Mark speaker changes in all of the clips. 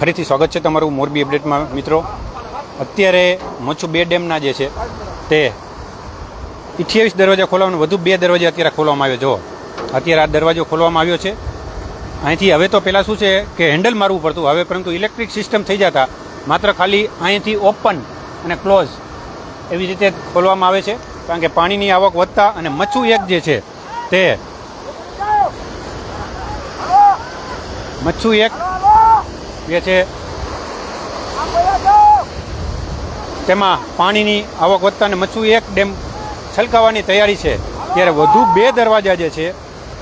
Speaker 1: ફરીથી સ્વાગત છે તમારું મોરબી અપડેટમાં. મિત્રો, અત્યારે મચ્છુ બે ડેમના જે છે, તે અઠ્યાવીસ દરવાજા ખોલવાનું, વધુ બે દરવાજા અત્યારે ખોલવામાં આવ્યો. જો, અત્યારે આ દરવાજો ખોલવામાં આવ્યો છે. અહીંથી હવે તો પહેલાં શું છે કે હેન્ડલ મારવું પડતું. હવે પરંતુ ઇલેક્ટ્રિક સિસ્ટમ થઈ જતા માત્ર ખાલી અહીંથી ઓપન અને ક્લોઝ એવી રીતે ખોલવામાં આવે છે. કારણ કે પાણીની આવક વધતા અને મચ્છુ એક જે છે, તે મચ્છુ એક જે છે તેમાં પાણીની આવક વધતા અને મચ્છુ એક ડેમ છલકાવાની તૈયારી છે. ત્યારે વધુ બે દરવાજા જે છે,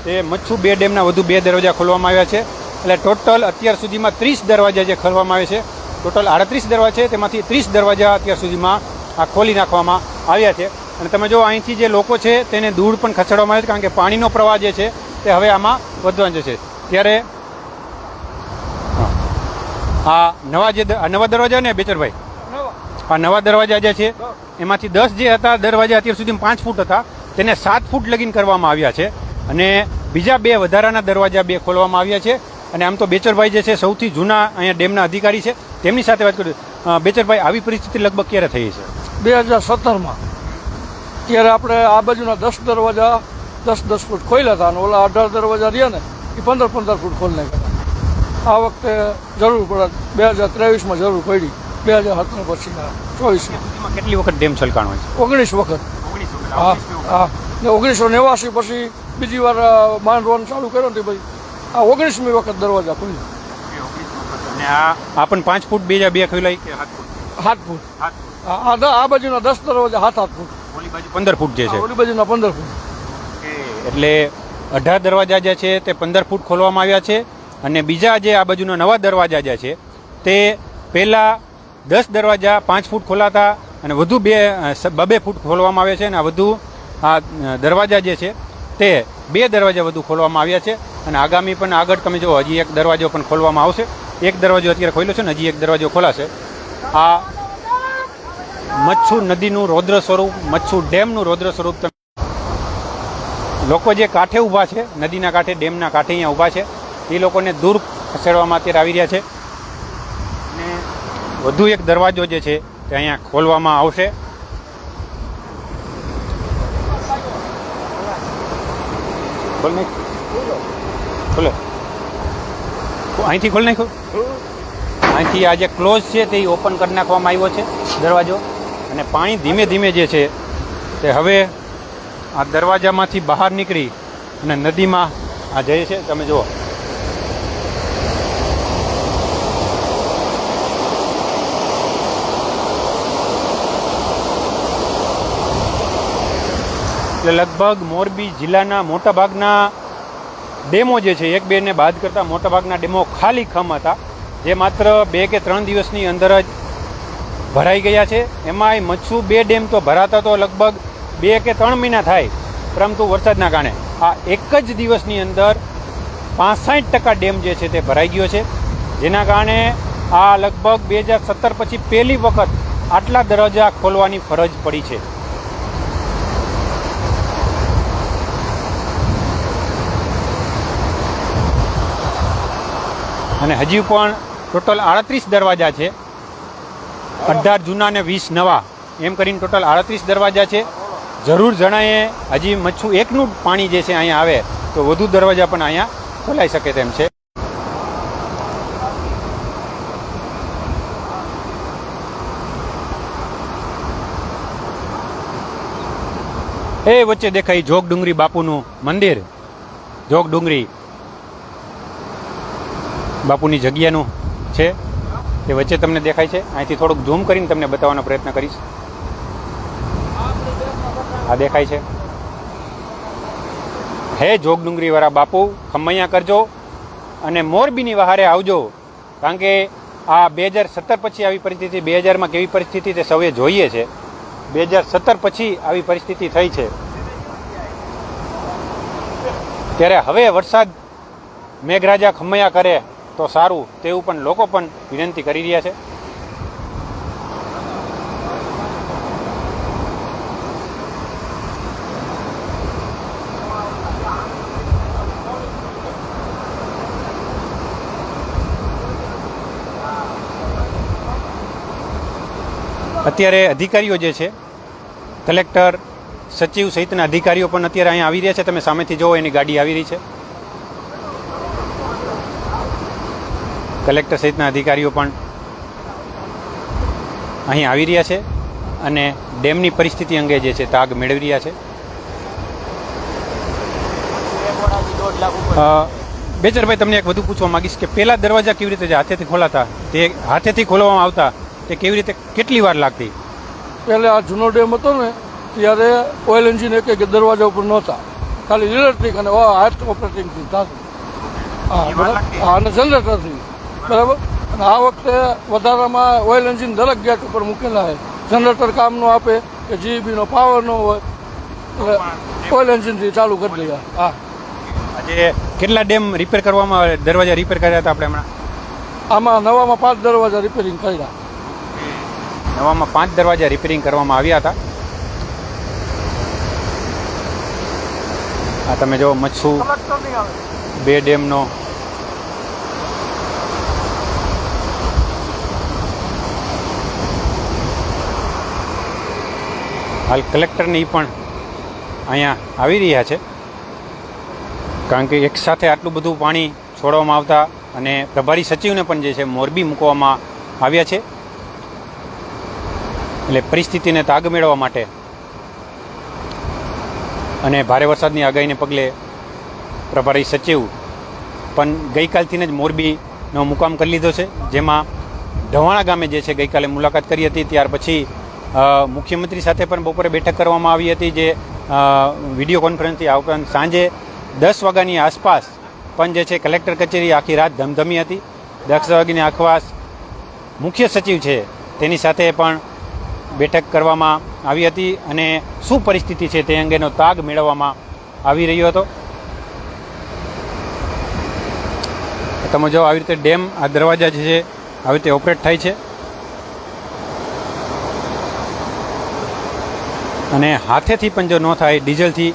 Speaker 1: તે મચ્છુ બે ડેમના વધુ બે દરવાજા ખોલવામાં આવ્યા છે. એટલે ટોટલ અત્યાર સુધીમાં ત્રીસ દરવાજા જે ખોલવામાં આવે છે. ટોટલ આડત્રીસ દરવાજા છે, તેમાંથી ત્રીસ દરવાજા અત્યાર સુધીમાં આ ખોલી નાખવામાં આવ્યા છે. અને તમે જો અહીંથી જે લોકો છે, તેને દૂર પણ ખસેડવામાં આવે છે, કારણ કે પાણીનો પ્રવાહ જે છે, તે હવે આમાં વધવાનો છે. ત્યારે આ નવા જે નવા દરવાજા ને બેચરભાઈ? આ નવા દરવાજા જે છે, એમાંથી દસ જે હતા, દરવાજા અત્યાર સુધી પાંચ ફૂટ હતા. તેને સાત ફૂટ લગીન કરવામાં આવ્યા છે અને બીજા બે વધારાના દરવાજા બે ખોલવામાં આવ્યા છે. અને આમ તો બેચરભાઈ જે છે, સૌથી જૂના અહીંયા ડેમના અધિકારી છે. તેમની સાથે વાત કરું બેચરભાઈ, આવી પરિસ્થિતિ લગભગ ક્યારે થઈ છે?
Speaker 2: બે હજાર સત્તરમાં ત્યારે આપણે આ બાજુના દસ દરવાજા દસ દસ ફૂટ ખોલ્યા હતા અને ઓલા અઢાર દરવાજા રહ્યા ને, એ પંદર પંદર ફૂટ ખોલી નાખ્યા આ વખતે જરૂર પડત બે હજાર ત્રેવીસમાં જરૂર પડી. બે હજાર સત્તર પછીના ચોવીસમાં.
Speaker 1: કેટલી વખત ડેમ છલકાણો હોય છે?
Speaker 2: ઓગણીસ વખત. હા હા. ને ઓગણીસો નેવાસી પછી બીજી વાર માંડ માંડવાનું ચાલુ કર્યો ને ભાઈ આ ઓગણીસમી વખત દરવાજા ખુલ્યા.
Speaker 1: આ પણ પાંચ ફૂટ બે બે ખુલાઈ કે સાત ફૂટ?
Speaker 2: આ આ બાજુના દસ દરવાજા સાત સાત ફૂટ.
Speaker 1: ઓલી બાજુ પંદર ફૂટ જે છે.
Speaker 2: ઓલી બાજુના પંદર ફૂટ.
Speaker 1: એટલે અઢાર દરવાજા જે છે તે પંદર ફૂટ ખોલવામાં આવ્યા છે. અને બીજા જે આ બાજુના નવા દરવાજા જે છે, તે પહેલાં દસ દરવાજા પાંચ ફૂટ ખોલાતા અને વધુ બે બબે ફૂટ ખોલવામાં આવ્યા છે અને આ વધુ આ દરવાજા જે છે, તે બે દરવાજા વધુ ખોલવામાં આવ્યા છે અને આગામી પણ આગળ તમે જો હજી એક દરવાજો પણ ખોલવામાં આવશે. એક દરવાજો અત્યારે ખોલ્યો છે ને હજી એક દરવાજો ખોલાશે. આ મચ્છુ નદીનું રૌદ્ર સ્વરૂપ, મચ્છુ ડેમનું રૌદ્ર સ્વરૂપ તમે લોકો જે કાંઠે ઊભા છે, નદીના કાંઠે, ડેમના કાંઠે અહીંયા ઊભા છે એ લોકોને દૂર ખસેડવામાં અત્યારે આવી રહ્યા છે. અને વધુ એક દરવાજો જે છે તે અહીંયા ખોલવામાં આવશે. ખોલ ખોલે. અહીંથી ખોલ નાખ્યો અહીંથી આ જે ક્લોઝ છે તે ઓપન કરી નાખવામાં આવ્યો છે દરવાજો. અને પાણી ધીમે ધીમે જે છે તે હવે આ દરવાજામાંથી બહાર નીકળી અને નદીમાં આ જઈ છે, તમે જુઓ. એટલે લગભગ મોરબી જિલ્લાના મોટાભાગના ડેમો જે છે, એક બેને બાદ કરતાં મોટાભાગના ડેમો ખાલી ખમ હતા. જે માત્ર બે કે ત્રણ દિવસની અંદર જ ભરાઈ ગયા છે. એમાંય મચ્છુ બે ડેમ તો ભરાતા તો લગભગ બે કે ત્રણ મહિના થાય, પરંતુ વરસાદના કારણે. આ એક જ દિવસની અંદર પાસઠ ટકા ડેમ જે છે, તે ભરાઈ ગયો છે. જેના કારણે આ લગભગ બે હજાર સત્તર પછી પહેલી વખત આટલા દરવાજા ખોલવાની ફરજ પડી છે. અને હજી પણ ટોટલ આડત્રીસ દરવાજા છે. અઢાર જૂના અને વીસ નવા. એમ કરીને ટોટલ આડત્રીસ દરવાજા છે. જરૂર જણાએ હજી મચ્છું એકનું પાણી જે છે અહીંયા આવે, તો વધુ દરવાજા પણ અહીંયા ખોલાઈ શકે તેમ છે. એ વચ્ચે દેખાય જોગ ડુંગરી બાપુનું મંદિર. જોગ ડુંગરી બાપુની જગ્યાનું છે, એ વચ્ચે તમને દેખાય છે. અહીંથી થોડુંક ઝૂમ કરીને તમને બતાવવાનો પ્રયત્ન કરીશ. આ દેખાય છે. હે જોગ ડુંગરીવાળા બાપુ, ખમૈયા કરજો અને મોરબીની વહારે આવજો. કારણ કે આ બે હજાર સત્તર પછી આવી પરિસ્થિતિ, બે હજારમાં કેવી પરિસ્થિતિ તે સૌએ જોઈએ છે. બે હજાર સત્તર પછી આવી પરિસ્થિતિ થઈ છે. ત્યારે હવે વરસાદ મેઘરાજા ખમૈયા કરે. તો સારું, તેવું પણ લોકો પણ વિનંતી કરી રહ્યા છે. અત્યારે અધિકારીઓ જે છે, કલેક્ટર, સચિવ સહિતના અધિકારીઓ પણ અત્યારે અહીંયા આવી રહ્યા છે. તમે સામેથી જુઓ, એની ગાડી આવી રહી છે. કલેક્ટર સહિતના અધિકારીઓ પણ અહીં આવી રહ્યા છે અને ડેમની પરિસ્થિતિ અંગે જે છે તાગ મેળવી રહ્યા છે. બેચરભાઈ તમને એક વધુ પૂછવા માંગીશ કે પહેલાં દરવાજા કેવી રીતે જે હાથેથી ખોલાતા તે હાથેથી ખોલવામાં આવતા તે કેવી રીતે કેટલી વાર લાગતી?
Speaker 2: પહેલે આ જૂનો ડેમ હતો ને ત્યારે ઓઇલ એન્જિન એક દરવાજા ઉપર નહોતા. ખાલી ઇલેક્ટ્રિક અને હાથ ઓપરેટિંગથી થતું? હા અને જનરેટરથી બરાબર? અને આ વખતે વધારામાં ઓઇલ એન્જિન દરેક ગેટ ઉપર મૂકેલા છે. જનરેટર કામ નો આપે કે જીબીનો પાવર ન હોય. એટલે ઓઇલ એન્જિનથી ચાલુ કરી દઈએ. હા.
Speaker 1: આજે કેટલા ડેમ રિપેર કરવામાં આવે? દરવાજા રિપેર કર્યા હતા આપણે હમણાં?
Speaker 2: આમાં નવામાં પાંચ દરવાજા રિપેરિંગ કર્યા.
Speaker 1: નવામાં પાંચ દરવાજા રિપેરિંગ કરવામાં આવ્યા હતા. આ તમે જો મચ્છુ બે ડેમનો હાલ કલેક્ટરની પણ અહીંયા આવી રહ્યા છે. કારણ કે એકસાથે આટલું બધું પાણી છોડવામાં આવતા અને પ્રભારી સચિવને પણ જે છે મોરબી મૂકવામાં આવ્યા છે. એટલે પરિસ્થિતિને તાગ મેળવવા માટે અને ભારે વરસાદની આગાહીને પગલે પ્રભારી સચિવ પણ ગઈકાલથી જ મોરબીનો મુકામ કરી લીધો છે. જેમાં ઢવાણા ગામે જે છે ગઈકાલે મુલાકાત કરી હતી, ત્યાર પછી મુખ્યમંત્રી સાથે પણ બપોરે બેઠક કરવામાં આવી હતી જે વીડિયો કોન્ફરન્સથી આ ઉપરાંત સાંજે દસ વાગ્યાની આસપાસ પણ જે છે કલેક્ટર કચેરી આખી રાત ધમધમી હતી. દસ વાગ્યાની આખવાસ મુખ્ય સચિવ છે તેની સાથે પણ બેઠક કરવામાં આવી હતી અને શું પરિસ્થિતિ છે તે અંગેનો તાગ મેળવવામાં આવી રહ્યો હતો. તમે જો આવી રીતે ડેમ આ દરવાજા જે છે, આવી રીતે ઓપરેટ થાય છે. અને હાથેથી પણ જો ન થાય, ડીઝલથી,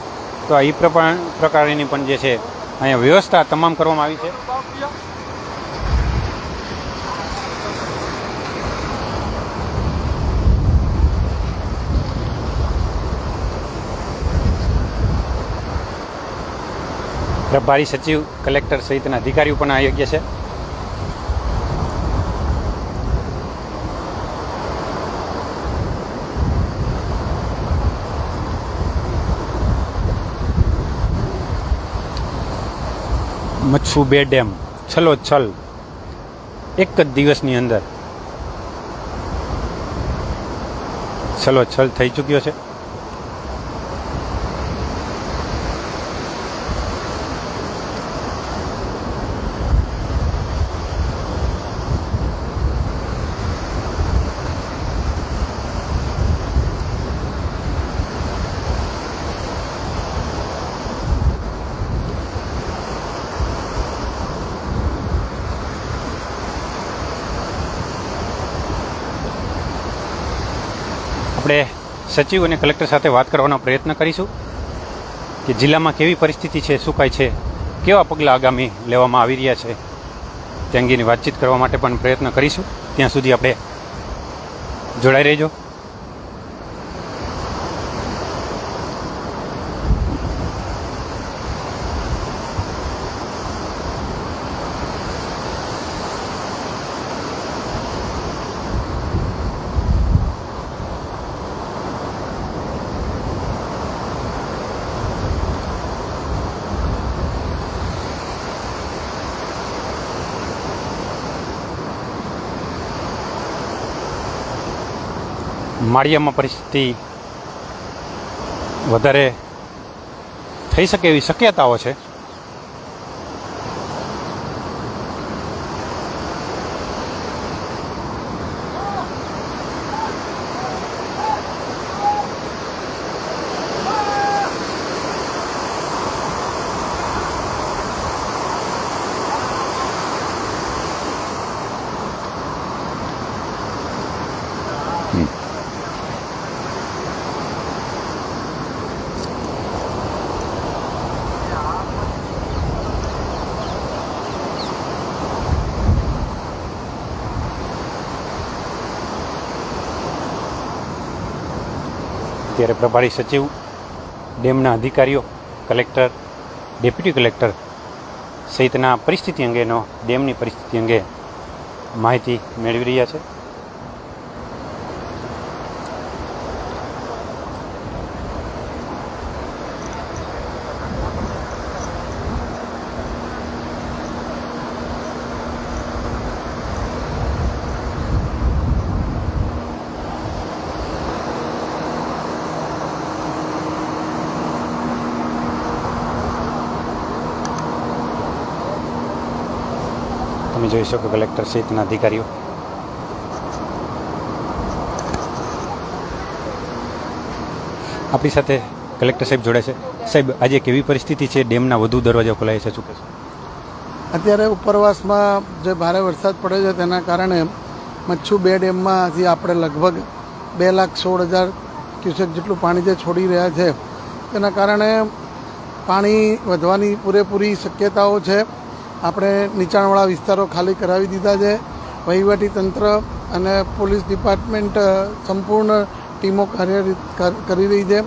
Speaker 1: તો આ એ પ્રકારની પણ જે છે, અહીંયા વ્યવસ્થા તમામ કરવામાં આવી છે. પ્રભારી સચિવ, કલેક્ટર સહિતના અધિકારીઓ પણ આ યોગ્ય છે. મચ્છુ બે ડેમ છલો છલ એક જ દિવસની અંદર. છલો છલ થઈ ચૂક્યો છે આપણે સચિવ અને કલેક્ટર સાથે વાત કરવાનો પ્રયત્ન કરીશું કે જિલ્લામાં કેવી પરિસ્થિતિ છે, શું કાંઈ છે, કેવા પગલાં આગામી લેવામાં આવી રહ્યા છે તે અંગેની વાતચીત કરવા માટે પણ પ્રયત્ન કરીશું. ત્યાં સુધી આપણે જોડાઈ રહેજો. માળિયામાં પરિસ્થિતિ વધારે થઈ શકે એવી શક્યતાઓ છે. અત્યારે પ્રભારી સચિવ, ડેમના અધિકારીઓ, કલેક્ટર, ડેપ્યુટી કલેક્ટર સહિતના પરિસ્થિતિ અંગેનો, ડેમની પરિસ્થિતિ અંગે માહિતી મેળવી રહ્યા છે. જોઈ શકો કલેક્ટર સહિતના અધિકારીઓ. આપણી સાથે કલેક્ટર સાહેબ જોડે છે. સાહેબ, આજે કેવી પરિસ્થિતિ છે? ડેમના વધુ દરવાજા ખોલાય છે, શું છે?
Speaker 3: અત્યારે ઉપરવાસમાં જે ભારે વરસાદ પડ્યો છે, તેના કારણે મચ્છુ બે ડેમમાંથી આપણે લગભગ બે લાખ સોળ હજાર ક્યુસેક જેટલું પાણી જે છોડી રહ્યા છે, તેના કારણે પાણી વધવાની પૂરેપૂરી શક્યતાઓ છે. આપણે નીચાણવાળા વિસ્તારો ખાલી કરાવી દીધા છે. વહીવટી તંત્ર અને પોલીસ ડિપાર્ટમેન્ટ સંપૂર્ણ ટીમો કાર્યરત કર- રહી છે.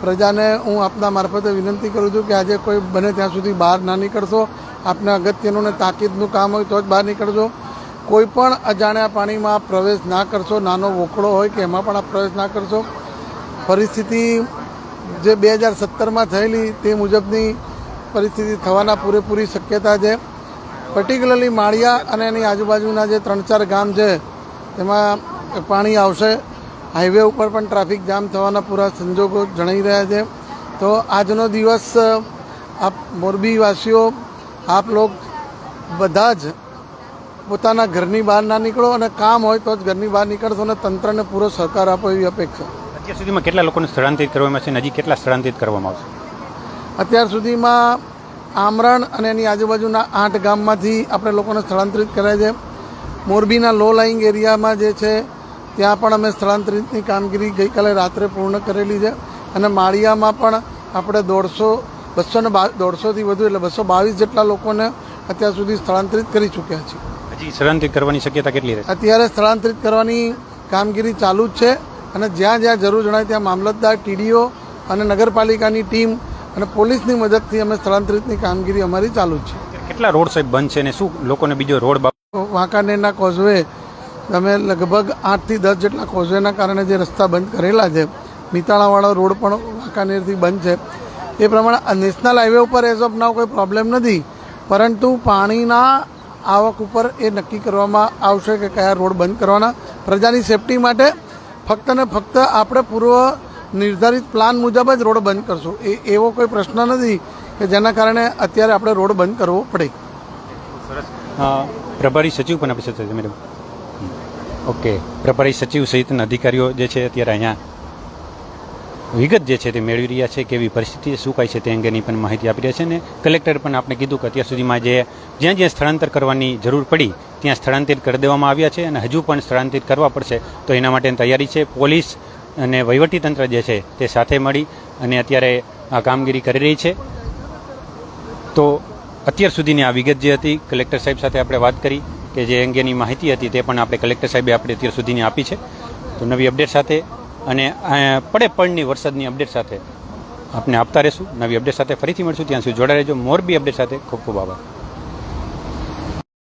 Speaker 3: પ્રજાને હું આપના મારફતે વિનંતી કરું છું કે આજે કોઈ બને ત્યાં સુધી બહાર ના નીકળશો. આપને અગત્યનું ને તાકીદનું કામ હોય તો જ બહાર નીકળજો કોઈ પણ અજાણ્યા પાણીમાં પ્રવેશ ના કરશો, નાનો વોકળો હોય કે એમાં પણ આપ પ્રવેશ ના કરશો. પરિસ્થિતિ જે બે હજાર સત્તરમાં થયેલી તે મુજબની પરિસ્થિતિ થવાના પૂરેપૂરી શક્યતા છે. પર્ટિક્યુલરલી માળિયા અને એની આજુબાજુના જે ત્રણ ચાર ગામ છે તેમાં પાણી આવશે. હાઈવે ઉપર પણ ટ્રાફિક જામ થવાના પૂરા સંજોગો જણાઈ રહ્યા છે. તો આજનો દિવસ આપ મોરબીવાસીઓ આપ લોક બધા જ પોતાના ઘરની બહાર ના નીકળો અને કામ હોય તો જ ઘરની બહાર નીકળશો અને તંત્રને પૂરો સહકાર આપો એવી અપેક્ષા.
Speaker 1: અત્યાર સુધીમાં કેટલા લોકોને સ્થળાંતરિત કરવામાં છે હજી કેટલા સ્થળાંતરિત કરવામાં આવશે?
Speaker 3: અત્યાર સુધીમાં આમરણ અને એની આજુબાજુના આઠ ગામમાંથી આપણે લોકોને સ્થળાંતરિત કર્યા છે. મોરબીના લો લાઇંગ એરિયામાં જે છે ત્યાં પણ અમે સ્થળાંતરિતની કામગીરી ગઈકાલે રાત્રે પૂર્ણ કરેલી છે. અને માળિયામાં પણ આપણે દોઢસો બસો ને દોઢસોથી વધુ એટલે બસો બાવીસ જેટલા લોકોને અત્યાર સુધી સ્થળાંતરિત કરી ચૂક્યા છીએ.
Speaker 1: હજી સ્થળાંતરિત કરવાની શક્યતા કેટલી રહેશે?
Speaker 3: અત્યારે સ્થળાંતરિત કરવાની કામગીરી ચાલુ જ છે. અને જ્યાં જ્યાં જરૂર જણાય ત્યાં મામલતદાર ટીડીઓ અને નગરપાલિકાની ટીમ અને પોલીસની મદદથી અમે સ્થળાંતરિતની કામગીરી અમારી ચાલુ જ છે.
Speaker 1: કેટલા રોડ સાઈડ બંધ છે અને શું લોકોને બીજો રોડ
Speaker 3: વાંકાનેરના કોઝવે અમે લગભગ આઠથી દસ જેટલા કોઝવેના કારણે જે રસ્તા બંધ કરેલા છે નીતાળાવાળો રોડ પણ વાંકાનેરથી બંધ છે. એ પ્રમાણે નેશનલ હાઈવે ઉપર એઝ ઓફ નાવ કોઈ પ્રોબ્લેમ નથી પરંતુ પાણીના આવક ઉપર એ નક્કી કરવામાં આવશે કે કયા રોડ બંધ કરવાના. પ્રજાની સેફટી માટે ફક્ત ને ફક્ત આપણે પૂર્વ નિર્ધારિત પ્લાન મુજબ જ રોડ બંધ કરશું. એ, એવો કોઈ પ્રશ્ન નથી કે જેના કારણે અત્યારે આપણે રોડ બંધ કરવો પડે.
Speaker 1: પ્રભારી સચિવ પણ આપણી સાથે મેડમ. ઓકે. પ્રભારી સચિવ સહિતના અધિકારીઓ જે છે અત્યારે અહીંયા વિગત જે છે તે મેળવી રહ્યા છે, કેવી પરિસ્થિતિ શું કાંઈ છે તે અંગેની પણ માહિતી આપી રહ્યા છે અને કલેક્ટર પણ આપણે કીધું કે અત્યાર સુધીમાં જે જ્યાં જ્યાં સ્થળાંતર કરવાની જરૂર પડી, ત્યાં સ્થળાંતરિત કરી દેવામાં આવ્યા છે અને હજુ પણ સ્થળાંતરિત કરવા પડશે. તો એના માટેની તૈયારી છે. પોલીસ અને વહીવટીતંત્ર જે છે તે સાથે મળી અને અત્યારે આ કામગીરી કરી રહી છે. તો અત્યાર સુધીની આ વિગત જે હતી, કલેક્ટર સાહેબ સાથે આપણે વાત કરી કે જે અંગેની માહિતી હતી તે પણ આપણે કલેક્ટર સાહેબે આપણે અત્યાર સુધીની આપી છે. તો નવી અપડેટ સાથે અને પડે પડની વરસાદની અપડેટ સાથે આપને આપતા રહેશું. નવી અપડેટ સાથે ફરીથી મળશું. ત્યાં સુધી જોડા રહેજો. મોરબી અપડેટ સાથે ખૂબ ખૂબ આભાર.